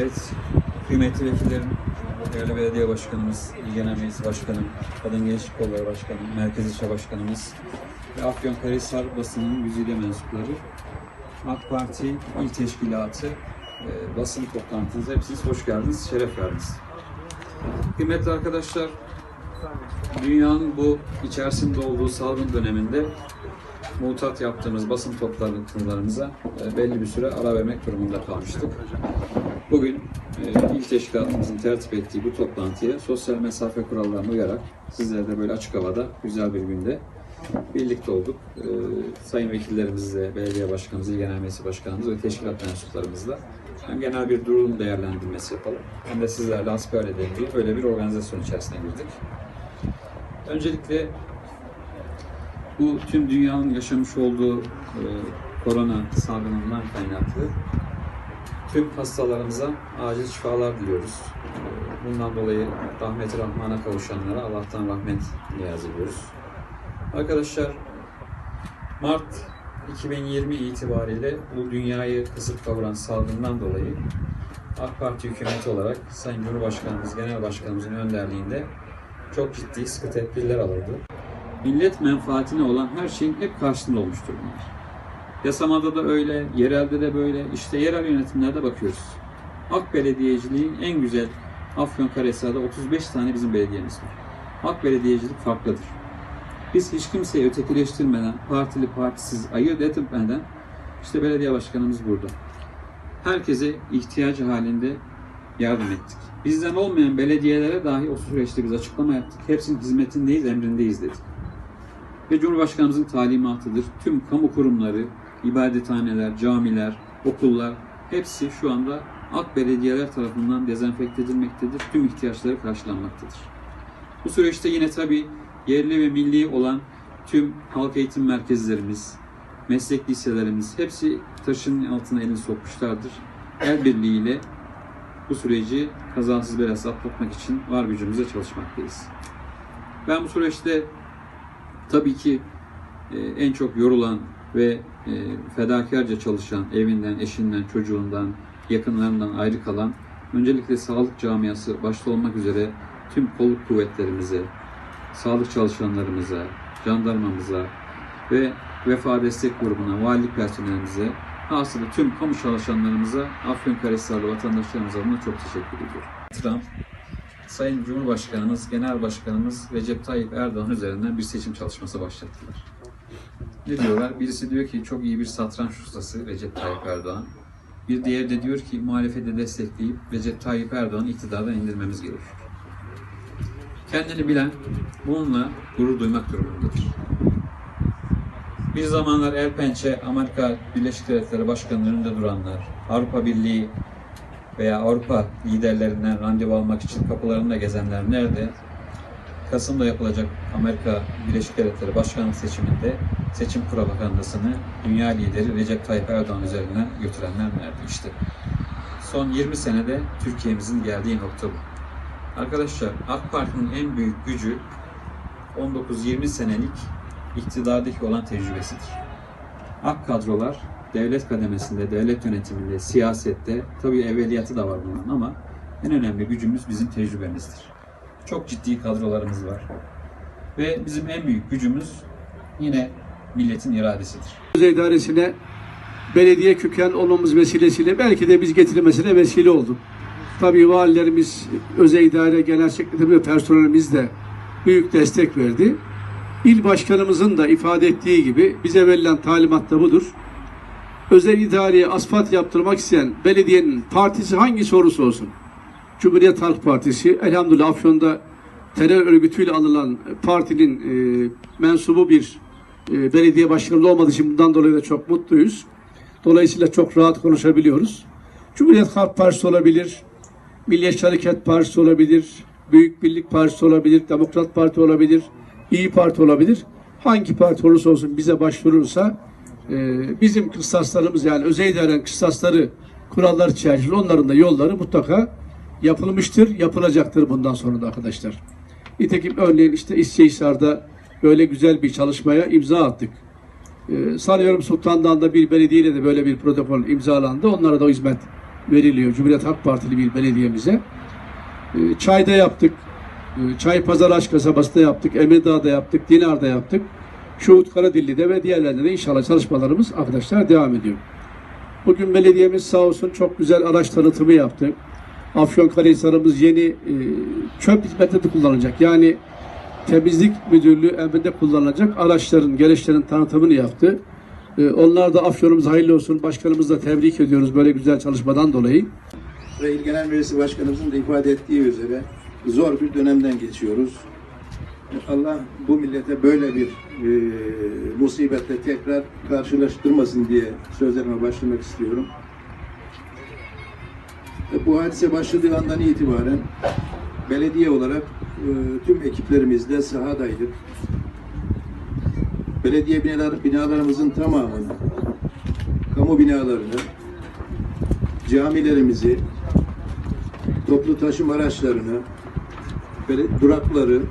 Evet, kıymetli vekillerim, değerli belediye başkanımız, İl Genel Meclis Başkanım, Kadın Gençlik Kolları Başkanım, Merkez İlçe Başkanımız ve Afyonkarahisar basının güzide mensupları, AK Parti İl Teşkilatı e, basın toplantınıza hepiniz hoş geldiniz, şeref verdiniz. Kıymetli arkadaşlar, dünyanın bu içerisinde olduğu salgın döneminde mutat yaptığımız basın toplantılarımıza e, belli bir süre ara vermek durumunda kalmıştık. Bugün e, ilk teşkilatımızın tertip ettiği bu toplantıya sosyal mesafe kurallarına uyarak sizler de böyle açık havada güzel bir günde birlikte olduk. E, sayın vekillerimizle, belediye başkanımız, il genel meclis başkanımız ve teşkilat mensuplarımızla hem genel bir durum değerlendirmesi yapalım hem de sizlerle hasbihal edelim diye böyle bir organizasyon içerisine girdik. Öncelikle bu tüm dünyanın yaşamış olduğu e, korona salgınından kaynaklı tüm hastalarımıza acil şifalar diliyoruz. Bundan dolayı rahmeti rahmana kavuşanlara Allah'tan rahmet niyaz ediyoruz. Arkadaşlar Mart 2020 itibariyle bu dünyayı kısıp kavuran salgından dolayı AK Parti hükümeti olarak Sayın Cumhurbaşkanımız, Genel Başkanımızın önderliğinde çok ciddi sıkı tedbirler alındı millet menfaatine olan her şeyin hep karşısında olmuştur bunlar. Yasamada da öyle, yerelde de böyle, işte yerel yönetimlerde bakıyoruz. AK belediyeciliğin en güzel Afyonkarahisar'da 35 tane bizim belediyemiz var. AK belediyecilik farklıdır. Biz hiç kimseyi ötekileştirmeden, partili partisiz ayırt etmeden işte belediye başkanımız burada. Herkese ihtiyacı halinde yardım ettik. Bizden olmayan belediyelere dahi o süreçte biz açıklama yaptık. Hepsinin hizmetindeyiz, emrindeyiz dedik ve Cumhurbaşkanımızın talimatıdır. Tüm kamu kurumları, ibadethaneler, camiler, okullar hepsi şu anda AK belediyeler tarafından dezenfekte edilmektedir. Tüm ihtiyaçları karşılanmaktadır. Bu süreçte yine tabii yerli ve milli olan tüm halk eğitim merkezlerimiz, meslek liselerimiz hepsi taşın altına elini sokmuşlardır. El birliğiyle bu süreci kazasız belasız atlatmak için var gücümüzle çalışmaktayız. Ben bu süreçte tabii ki e, en çok yorulan ve e, fedakarca çalışan, evinden, eşinden, çocuğundan, yakınlarından ayrı kalan, öncelikle sağlık camiası başta olmak üzere tüm kolluk kuvvetlerimize, sağlık çalışanlarımıza, jandarmamıza ve vefa destek grubuna, valilik personelimize, aslında tüm kamu çalışanlarımıza, Afyonkarahisarlı vatandaşlarımıza buna çok teşekkür ediyorum. Trump, Sayın Cumhurbaşkanımız, Genel Başkanımız Recep Tayyip Erdoğan üzerinden bir seçim çalışması başlattılar. Ne diyorlar? Birisi diyor ki çok iyi bir satranç ustası Recep Tayyip Erdoğan. Bir diğeri de diyor ki muhalefeti destekleyip Recep Tayyip Erdoğan'ı iktidardan indirmemiz gerekiyor. Kendini bilen bununla gurur duymak durumundadır. Bir zamanlar el pençe Amerika Birleşik Devletleri Başkanı'nın önünde duranlar, Avrupa Birliği veya Avrupa liderlerinden randevu almak için kapılarında gezenler nerede? Kasım'da yapılacak Amerika Birleşik Devletleri Başkanlık seçiminde seçim propagandasını dünya lideri Recep Tayyip Erdoğan üzerinden götürenler nerede? İşte son 20 senede Türkiye'mizin geldiği nokta bu. Arkadaşlar AK Parti'nin en büyük gücü 19-20 senelik iktidardaki olan tecrübesidir. AK kadrolar devlet kademesinde, devlet yönetiminde, siyasette tabii evveliyatı da var bunun ama en önemli gücümüz bizim tecrübemizdir. Çok ciddi kadrolarımız var. Ve bizim en büyük gücümüz yine milletin iradesidir. İdaresine belediye köken olmamız vesilesiyle belki de biz getirmesine vesile olduk. Tabii valilerimiz, özel idare genel sekreter ve personelimiz de büyük destek verdi. İl başkanımızın da ifade ettiği gibi bize verilen talimat da budur. Özel idareye asfalt yaptırmak isteyen belediyenin partisi hangi olursa olsun. Cumhuriyet Halk Partisi elhamdülillah Afyon'da terör örgütüyle anılan partinin e, mensubu bir e, belediye başkanı olmadığı için bundan dolayı da çok mutluyuz. Dolayısıyla çok rahat konuşabiliyoruz. Cumhuriyet Halk Partisi olabilir, Milliyetçi Hareket Partisi olabilir, Büyük Birlik Partisi olabilir, Demokrat Parti olabilir, İyi Parti olabilir. Hangi parti olursa olsun bize başvurursa e, bizim kıstaslarımız yani özel idarenin kıstasları, kurallar çerçevesinde onların da yolları mutlaka yapılmıştır, yapılacaktır bundan sonra da arkadaşlar. Nitekim örneğin işte İsçehisar'da böyle güzel bir çalışmaya imza attık. Ee, sanıyorum Sultan Dağı'nda bir belediyeyle de böyle bir protokol imzalandı. Onlara da o hizmet veriliyor. Cumhuriyet Halk Partili bir belediyemize. E, Çay'da yaptık. E, Çay Pazar Aşk kasabasında yaptık. Emirdağ'da yaptık. Dinar'da yaptık. Şuhut Karadilli'de ve diğerlerinde de inşallah çalışmalarımız arkadaşlar devam ediyor. Bugün belediyemiz sağ olsun çok güzel araç tanıtımı yaptı. Afyonkarahisar'ımız yeni e, çöp hizmetinde kullanılacak. Yani temizlik müdürlüğü emrinde kullanılacak araçların, gereçlerin tanıtımını yaptı. E, onlar da Afyon'umuz hayırlı olsun. Başkanımızı da tebrik ediyoruz böyle güzel çalışmadan dolayı. ve İl Genel Meclisi Başkanımızın da ifade ettiği üzere zor bir dönemden geçiyoruz. Allah bu millete böyle bir e, musibetle tekrar karşılaştırmasın diye sözlerime başlamak istiyorum. E, Bu hadise başladığı andan itibaren belediye olarak e, tüm ekiplerimizle sahadaydık. Belediye binalar, binalarımızın tamamını, kamu binalarını, camilerimizi, toplu taşıma araçlarını, durakları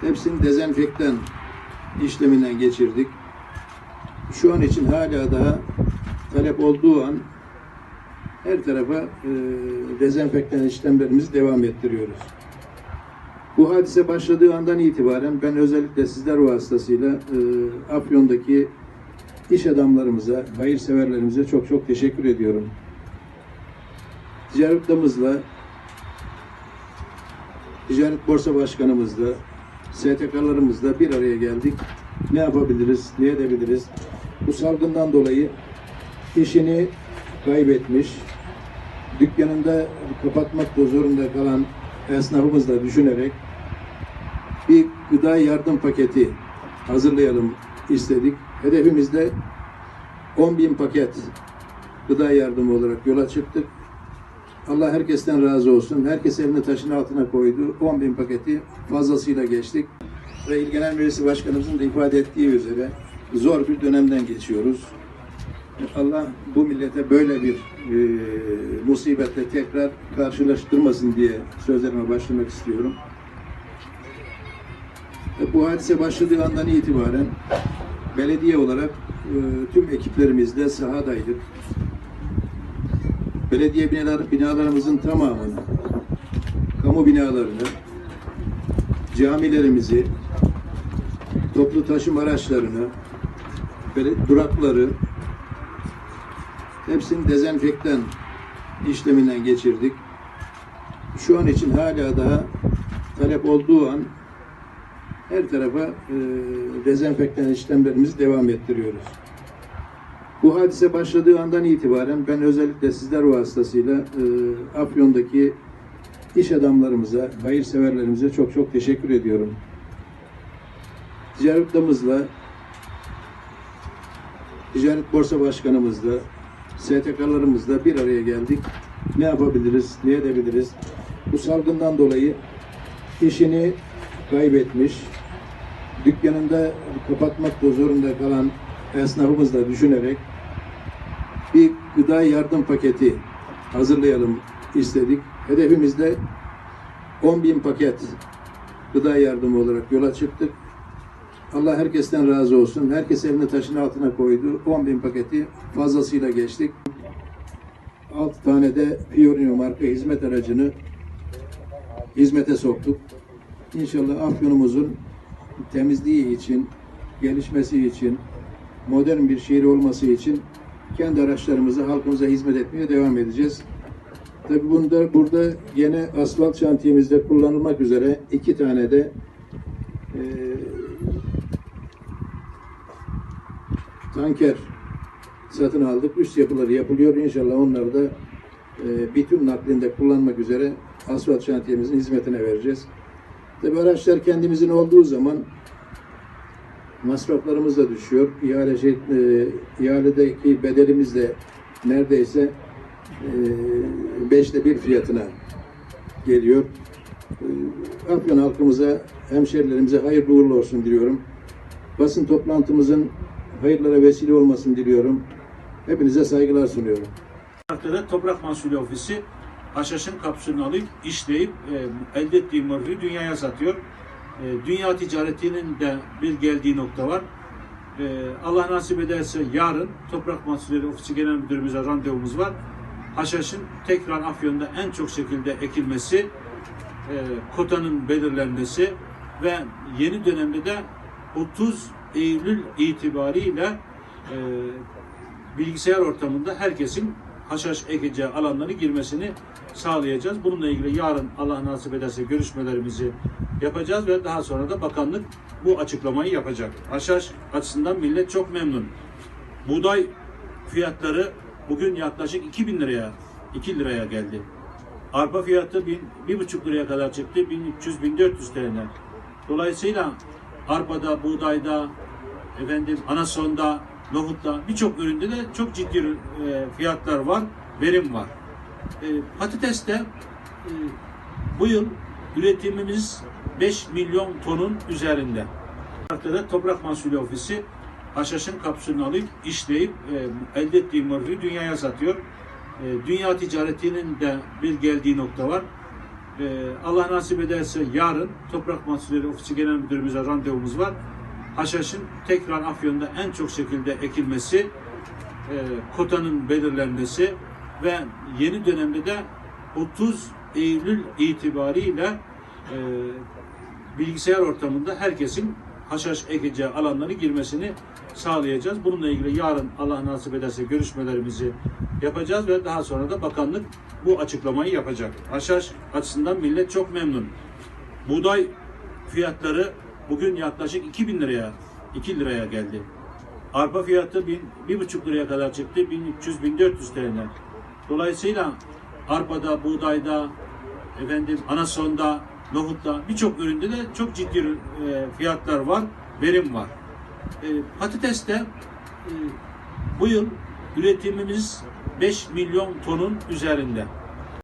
hepsini dezenfektan işleminden geçirdik. Şu an için hala daha talep olduğu an her tarafa e, dezenfektan işlemlerimizi devam ettiriyoruz. Bu hadise başladığı andan itibaren ben özellikle sizler vasıtasıyla e, Afyon'daki iş adamlarımıza, hayırseverlerimize çok çok teşekkür ediyorum. Ticaret Odamızla, Ticaret Borsa Başkanımızla, STK'larımızla bir araya geldik. Ne yapabiliriz, ne edebiliriz? Bu salgından dolayı işini kaybetmiş, dükkanında kapatmak da zorunda kalan esnafımızla düşünerek bir gıda yardım paketi hazırlayalım istedik. Hedefimiz de 10 bin paket gıda yardımı olarak yola çıktık. Allah herkesten razı olsun. Herkes elini taşın altına koydu. 10 bin paketi fazlasıyla geçtik. Ve İl Genel Meclisi Başkanımızın da ifade ettiği üzere zor bir dönemden geçiyoruz. Allah bu millete böyle bir e, musibetle tekrar karşılaştırmasın diye sözlerime başlamak istiyorum. E, Bu hadise başladığı andan itibaren belediye olarak e, tüm ekiplerimizle sahadaydık. Belediye binalar, binalarımızın tamamını, kamu binalarını, camilerimizi, toplu taşıma araçlarını, durakları, hepsini dezenfektan işleminden geçirdik. Şu an için hala daha talep olduğu an her tarafa e, dezenfektan işlemlerimizi devam ettiriyoruz. Bu hadise başladığı andan itibaren ben özellikle sizler vasıtasıyla e, Afyon'daki iş adamlarımıza, hayırseverlerimize çok çok teşekkür ediyorum. Ticaret Odamızla, Ticaret Borsa Başkanımızla, STK'larımızla bir araya geldik. Ne yapabiliriz, ne edebiliriz? Bu salgından dolayı işini kaybetmiş, dükkanında kapatmak da zorunda kalan esnafımızla düşünerek bir gıda yardım paketi hazırlayalım istedik. Hedefimiz de 10 bin paket gıda yardımı olarak yola çıktık. Allah herkesten razı olsun. Herkes elini taşın altına koydu. 10 bin paketi fazlasıyla geçtik. 6 tane de Fiorino marka hizmet aracını hizmete soktuk. İnşallah Afyon'umuzun temizliği için, gelişmesi için, modern bir şehir olması için kendi araçlarımızı halkımıza hizmet etmeye devam edeceğiz. Tabi bunda burada yine asfalt şantiyemizde kullanılmak üzere iki tane de e, tanker satın aldık. Üst yapıları yapılıyor. İnşallah onları da e, bitüm naklinde kullanmak üzere asfalt şantiyemizin hizmetine vereceğiz. Tabi araçlar kendimizin olduğu zaman masraflarımız da düşüyor. İhale şey, e, ihaledeki bedelimiz de neredeyse e, beşte bir fiyatına geliyor. E, Afyon halkımıza, hemşerilerimize hayırlı uğurlu olsun diliyorum. Basın toplantımızın hayırlara vesile olmasını diliyorum. Hepinize saygılar sunuyorum. Haftada Toprak Mahsulü Ofisi haşhaşın kapsülünü alıp işleyip e, elde ettiği morfini dünyaya satıyor. E, dünya ticaretinin de bir geldiği nokta var. Ee, Allah nasip ederse yarın Toprak Mahsulleri Ofisi Genel Müdürümüze randevumuz var. Haşhaşın tekrar Afyon'da en çok şekilde ekilmesi, e, kotanın belirlenmesi ve yeni dönemde de 30 Eylül itibariyle e, bilgisayar ortamında herkesin haşhaş ekeceği alanları girmesini sağlayacağız. Bununla ilgili yarın Allah nasip ederse görüşmelerimizi yapacağız ve daha sonra da bakanlık bu açıklamayı yapacak. Haşhaş açısından millet çok memnun. Buğday fiyatları bugün yaklaşık 2000 liraya, 2 liraya geldi. Arpa fiyatı 1, 1,5 liraya kadar çıktı. 1300-1400 TL. Dolayısıyla arpada, buğdayda, efendim anasonda, nohutta birçok üründe de çok ciddi e, fiyatlar var, verim var. E, patateste e, bu yıl üretimimiz 5 milyon tonun üzerinde. Haftada Toprak Mahsulü Ofisi haşhaşın kapsülünü alıp işleyip e, elde ettiği morfini dünyaya satıyor. E, dünya ticaretinin de bir geldiği nokta var. E, Allah nasip ederse yarın Toprak Mahsulleri Ofisi Genel Müdürümüze randevumuz var. Haşhaşın tekrar Afyon'da en çok şekilde ekilmesi, e, kotanın belirlenmesi ve yeni dönemde de 30 Eylül itibariyle e, bilgisayar ortamında herkesin haşhaş ekeceği alanları girmesini sağlayacağız. Bununla ilgili yarın Allah nasip ederse görüşmelerimizi yapacağız ve daha sonra da bakanlık bu açıklamayı yapacak. Haşhaş açısından millet çok memnun. Buğday fiyatları bugün yaklaşık 2000 liraya, 2 liraya geldi. Arpa fiyatı 1, 1,5 liraya kadar çıktı. 1300-1400 TL. Dolayısıyla arpada, buğdayda, efendim anasonda, nohutta birçok üründe de çok ciddi e, fiyatlar var, verim var. E, patateste e, bu yıl üretimimiz 5 milyon tonun üzerinde.